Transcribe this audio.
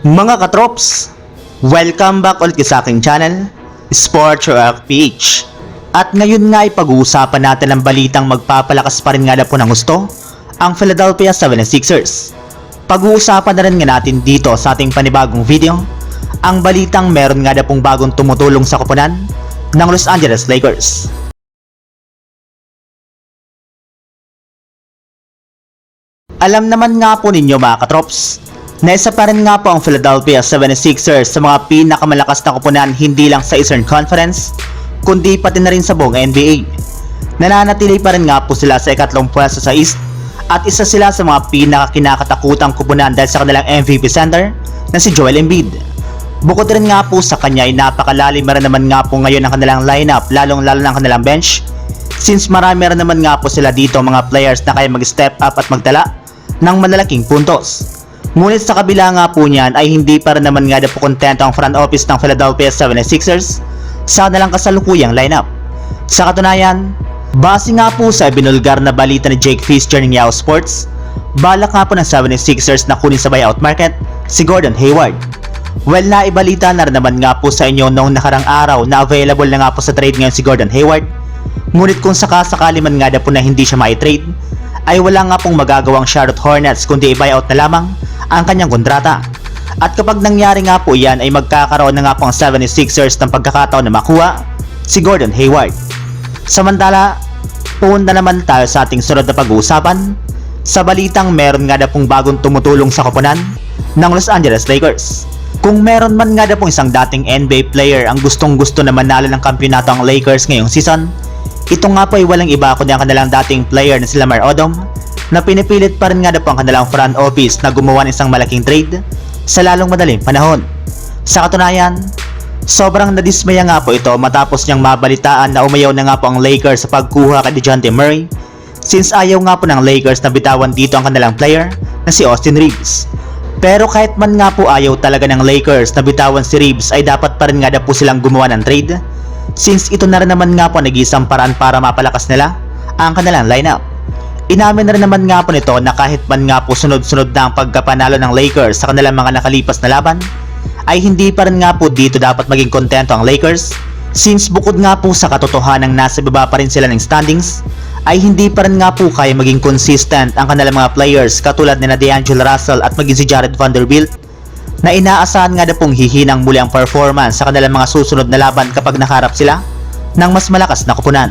Mga katrops, welcome back ulit sa aking channel, Sports Rock PH. At ngayon nga ay pag-uusapan natin ang balitang magpapalakas pa rin nga na po ng gusto, ang Philadelphia 76ers. Pag-uusapan na rin nga natin dito sa ating panibagong video, ang balitang meron nga na pong bagong tumutulong sa koponan ng Los Angeles Lakers. Alam naman nga po ninyo mga katrops, na isa pa rin nga po ang Philadelphia 76ers sa mga pinakamalakas na koponan hindi lang sa Eastern Conference, kundi pati na rin sa buong NBA. Nananatili pa rin nga po sila sa ikatlong pwesto sa East at isa sila sa mga pinakakinakatakutang koponan dahil sa kanilang MVP center na si Joel Embiid. Bukod rin nga po sa kanya ay napakalalim rin naman nga po ngayon ang kanilang lineup lalong lalo ng kanilang bench since marami rin naman nga po sila dito mga players na kaya mag-step up at magtala ng malalaking puntos. Ngunit sa kabila nga po niyan ay hindi pa rin naman nga na po kontento ang front office ng Philadelphia 76ers sa kanilang kasalukuyang lineup. Sa katunayan, base nga po sa binulgar na balita ni Jake Fischer ng Yahoo Sports, balak nga po ng 76ers na kunin sa buyout market si Gordon Hayward. Well, naibalita na rin naman nga po sa inyo noong nakarang araw na available na nga po sa trade ngayon si Gordon Hayward. Ngunit kung sakasakali man nga na po na hindi siya mai-trade, ay wala nga pong magagawang Charlotte Hornets kundi i-buyout na lamang ang kanyang kontrata. At kapag nangyari nga po yan ay magkakaroon na nga po ang 76ers ng pagkakataon na makuha si Gordon Hayward. Samantala, punta naman tayo sa ating sunod na pag-uusapan sa balitang meron nga na pong bagong tumutulong sa koponan ng Los Angeles Lakers. Kung meron man nga na pong isang dating NBA player ang gustong gusto na manalo ng kampyonato ang Lakers ngayong season, ito nga po ay walang iba kundi ang kanilang dating player na si Lamar Odom na pinipilit pa rin nga na po ang kanilang front office na gumawa ng isang malaking trade sa lalong madaling panahon. Sa katunayan, sobrang nadismaya nga po ito matapos niyang mabalitaan na umayaw na nga po ang Lakers sa pagkuha kay DeJounte Murray since ayaw nga po ng Lakers na bitawan dito ang kanilang player na si Austin Reeves. Pero kahit man nga po ayaw talaga ng Lakers na bitawan si Reeves ay dapat pa rin nga na po silang gumawa ng trade since ito na rin naman nga po nag-isang paraan para mapalakas nila ang kanilang lineup. Inamin na rin naman nga po nito na kahit man nga po sunod-sunod na ang pagkapanalo ng Lakers sa kanilang mga nakalipas na laban, ay hindi pa rin nga po dito dapat maging kontento ang Lakers since bukod nga po sa katotohanang nasa baba pa rin sila ng standings, ay hindi pa rin nga po kaya maging consistent ang kanilang mga players katulad ni na D'Angelo Russell at maging si Jared Vanderbilt na inaasahan nga na pong hihinang muli ang performance sa kanilang mga susunod na laban kapag nakaharap sila ng mas malakas na kupunan.